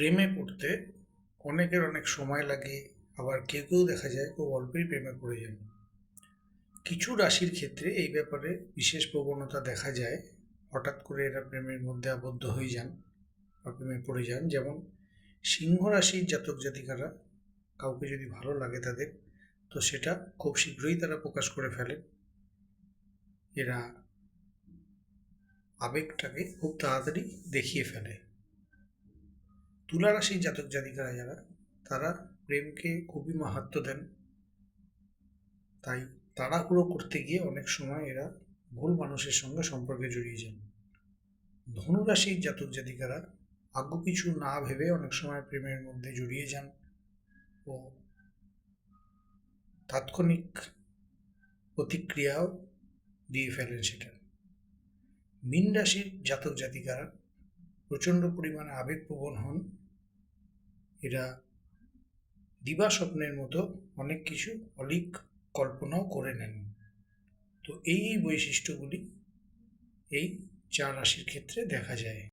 প্রেমে পড়তে অনেকের অনেক সময় লাগে, আবার কেউ কেউ দেখা যায় খুব অল্পই প্রেমে পড়ে যান। কিছু রাশির ক্ষেত্রে এই ব্যাপারে বিশেষ প্রবণতা দেখা যায়। হঠাৎ করে এরা প্রেমের মধ্যে আবদ্ধ হয়ে যান বা প্রেমে পড়ে যান। যেমন সিংহ রাশির জাতক জাতিকারা, কাউকে যদি ভালো লাগে তাদের, তো সেটা খুব শীঘ্রই তারা প্রকাশ করে ফেলেন এরা আবেগটাকে খুব তাড়াতাড়ি দেখিয়ে ফেলে। তুলা রাশির জাতক জাতিকারা যারা, তারা প্রেমকে খুবই মাহাত্ম দেন। তাই তাড়াহুড়ো করতে গিয়ে অনেক সময় এরা ভুল মানুষের সঙ্গে সম্পর্কে জড়িয়ে যান। ধনুরাশির জাতক জাতিকারা আগ্য কিছু না ভেবে অনেক সময় প্রেমের মধ্যে জড়িয়ে যান ও তাৎক্ষণিক প্রতিক্রিয়াও দিয়ে ফেলেন সেটা। মীন রাশির জাতক জাতিকারা প্রচণ্ড পরিমাণে আবেগপ্রবণ হন। এরা দিবা স্বপ্নের মতো অনেক কিছু অলিক কল্পনাও করে নেন। তো এই বৈশিষ্ট্যগুলি এই চার রাশির ক্ষেত্রে দেখা যায়।